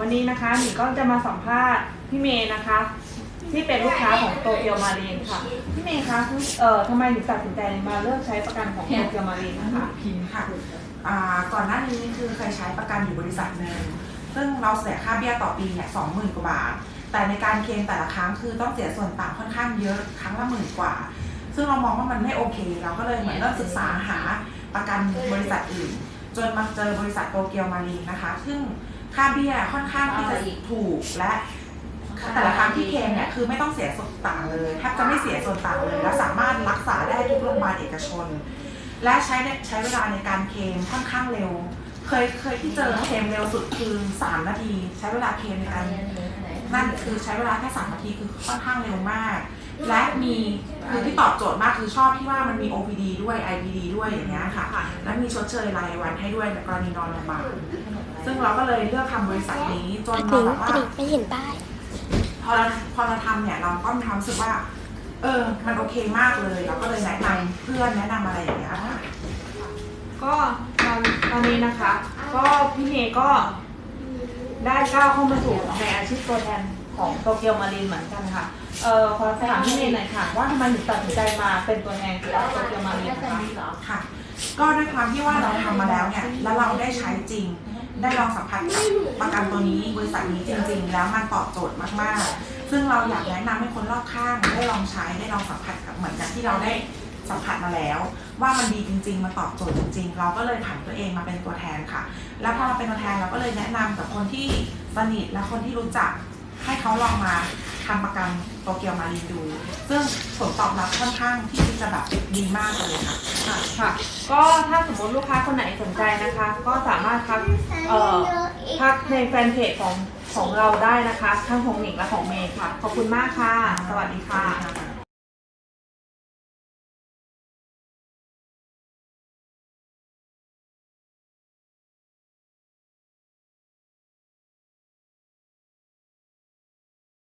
วันนี้นะคะหนิงก็จะมาสัมภาษณ์พี่เมย์นะคะ ที่เป็นลูกค้าของโตเกียวมารีนค่ะ พี่เมย์คะเอ่อทำไมถึงตัดสินใจมาเลือกใช้ประกันของโตเกียวมารีนนะคะ พิมพ์ค่ะอ่าก่อนหน้านี้คือเคยใช้ประกันอยู่บริษัทหนึ่งซึ่งเราเสียค่าเบี้ยต่อปีเนี่ยสองหมื่นกว่าบาท แต่ในการเคลมแต่ละครั้งคือต้องเสียส่วนต่างค่อนข้างเยอะครั้งละหมื่นกว่า ซึ่งเรามองว่ามันไม่โอเค เราก็เลยเหมือนเริ่มศึกษาหาประกันบริษัทอื่น จนมาเจอบริษัทโตเกียวมารีนนะคะ ซึ่ง ค่าเบี้ยค่อนข้างที่จะถูกและแต่ละครั้งที่เคลมเนี่ยคือไม่ต้องเสียส่วนต่างเลยแทบจะไม่เสียส่วนต่างเลยและสามารถรักษาได้ทุกโรงพยาบาลเอกชน และใช้ในใช้เวลาในการเคลมค่อนข้างเร็ว เคยเคยที่เจอเคลมเร็วสุดคือ3นาที ใช้เวลาเคลมในการนั่นคือใช้เวลาแค่3นาทีคือค่อนข้างเร็วมาก และมีคือที่ตอบโจทย์มากคือชอบที่ว่ามันมี OPD ด้วย IPD ด้วยอย่างเงี้ยค่ะ และมีชดเชยรายวันให้ด้วยในกรณีนอนโรงพยาบาลซึ่งเราก็เลยเลือกทำบริษัทนี้จนกระเราดิ่งแบบกว่า ระดิ่งไม่เห็นป้าย พอเราพอเราทำเนี่ยเราก็มีความรู้สึกว่า เออ มันโอเคมากเลย เราก็เลยแนะนำเพื่อนแนะนำอะไรอย่างเงี้ยค่ะ ก็ตอนตอนนี้นะคะ ก็พี่เมย์ก็ได้ก้าวเข้ามาสู่ในอาชีพตัวแทน ของโตเกียวมารีนเหมือนกันค่ะ เอ่อขอถามพี่เมย์หน่อยค่ะ ว่าทำไมถึงตัดสินใจมาเป็นตัวแทนของโตเกียวมารีนนะคะค่ะ ก็ด้วยความที่ว่าเราทำมาแล้วเนี่ย แล้วเราได้ใช้จริง ได้ลองสัมผัสกับประกันตัวนี้บริษัทนี้จริง ๆ แล้วมันตอบโจทย์มากๆ ซึ่งเราอยากแนะนำให้คนรอบข้าง ได้ลองใช้ได้ลองสัมผัสกับเหมือนกับที่เราได้สัมผัสมาแล้ว ว่ามันดีจริง ๆ มันตอบโจทย์จริง ๆ เราก็เลยผันตัวเองมาเป็นตัวแทนค่ะ แล้วพอมาเป็นตัวแทนเราก็เลยแนะนำกับคนที่สนิทและคนที่รู้จัก ให้เขาลองมาทำประกันโตเกียวมารีนดู ซึ่งผลตอบรับค่อนข้างที่จะแบบดีมากเลยค่ะ ค่ะค่ะก็ถ้าสมมติลูกค้าคนไหนสนใจนะคะ ก็สามารถทักเอ่อทักในแฟนเพจของของเราได้นะคะ ทั้งของหนิงและของเมย์ค่ะ ขอบคุณมากค่ะ สวัสดีค่ะค่ะ